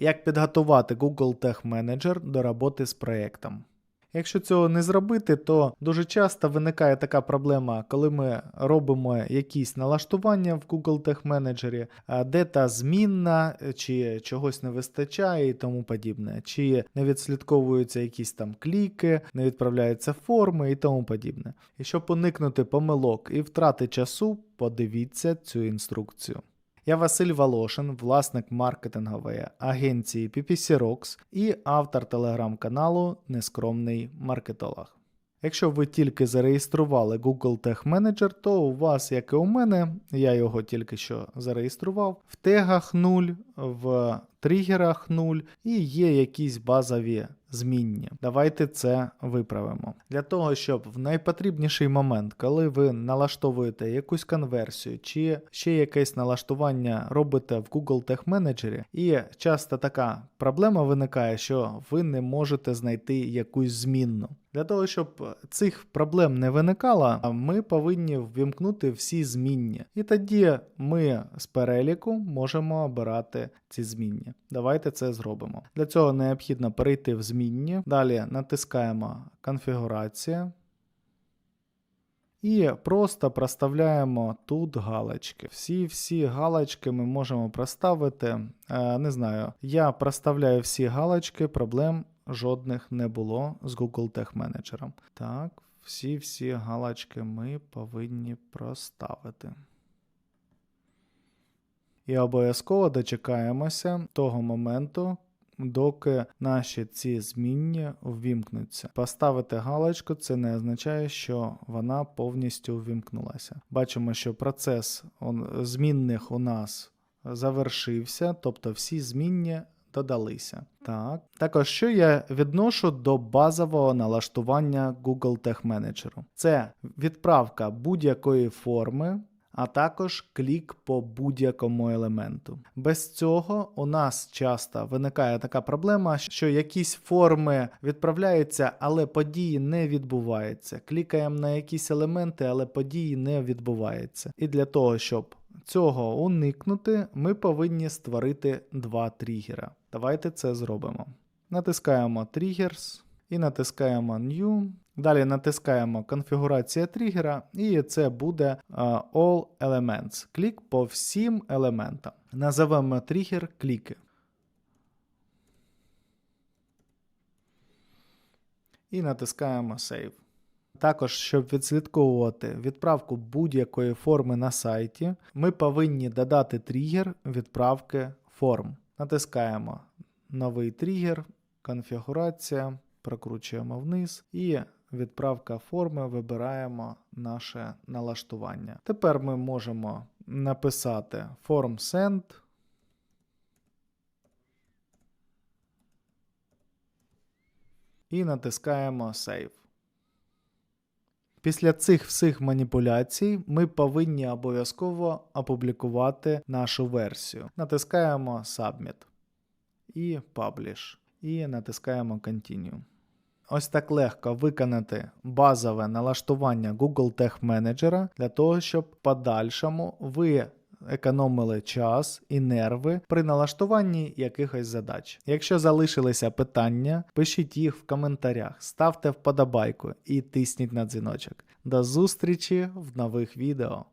як підготувати Google Tag Manager до роботи з проєктом. Якщо цього не зробити, то дуже часто виникає така проблема, коли ми робимо якісь налаштування в Google Tag Manager, де та змінна, чи чогось не вистачає і тому подібне, чи не відслідковуються якісь там кліки, не відправляються форми і тому подібне. І щоб уникнути помилок і втрати часу, подивіться цю інструкцію. Я Василь Волошин, власник маркетингової агенції PPC Rocks і автор телеграм-каналу Нескромний маркетолог. Якщо ви тільки зареєстрували Google Tag Manager, то у вас, як і у мене, я його тільки що зареєстрував, в тегах 0, в тригерах 0 і є якісь базові змінні. Давайте це виправимо. Для того, щоб в найпотрібніший момент, коли ви налаштовуєте якусь конверсію чи ще якесь налаштування робите в Google Tag Manager, і часто така проблема виникає, що ви не можете знайти якусь змінну. Для того, щоб цих проблем не виникало, ми повинні ввімкнути всі змінні. І тоді ми з переліку можемо обирати ці змінні. Давайте це зробимо. Для цього необхідно перейти в змінні. Далі натискаємо конфігурація. І просто проставляємо тут галочки. Всі-всі галочки ми можемо проставити. Е, не знаю, я проставляю всі галочки, проблем жодних не було з Google Tag Manager. Так, всі-всі галочки ми повинні проставити. І обов'язково дочекаємося того моменту, доки наші ці змінні ввімкнуться. Поставити галочку це не означає, що вона повністю ввімкнулася. Бачимо, що процес змінних у нас завершився, тобто всі змінні додалися. Так. Також що я відношу до базового налаштування Google Tag Manager? Це відправка будь-якої форми. А також клік по будь-якому елементу. Без цього у нас часто виникає така проблема, що якісь форми відправляються, але події не відбуваються. Клікаємо на якісь елементи, але події не відбуваються. І для того, щоб цього уникнути, ми повинні створити два тригера. Давайте це зробимо. Натискаємо Triggers і натискаємо New. Далі натискаємо конфігурація тригера, і це буде uh, All Elements. Клік по всім елементам. Називаємо тригер кліки. І натискаємо Save. Також, щоб відслідковувати відправку будь-якої форми на сайті, ми повинні додати тригер відправки форм. Натискаємо новий тригер, конфігурація, прокручуємо вниз і відправка форми вибираємо наше налаштування. Тепер ми можемо написати form send. І натискаємо Save. Після цих всіх маніпуляцій ми повинні обов'язково опублікувати нашу версію. Натискаємо Submit і Publish. І натискаємо Continue. Ось так легко виконати базове налаштування Google Tag Manager для того, щоб в подальшому ви економили час і нерви при налаштуванні якихось задач. Якщо залишилися питання, пишіть їх в коментарях, ставте вподобайку і тисніть на дзвіночок. До зустрічі в нових відео.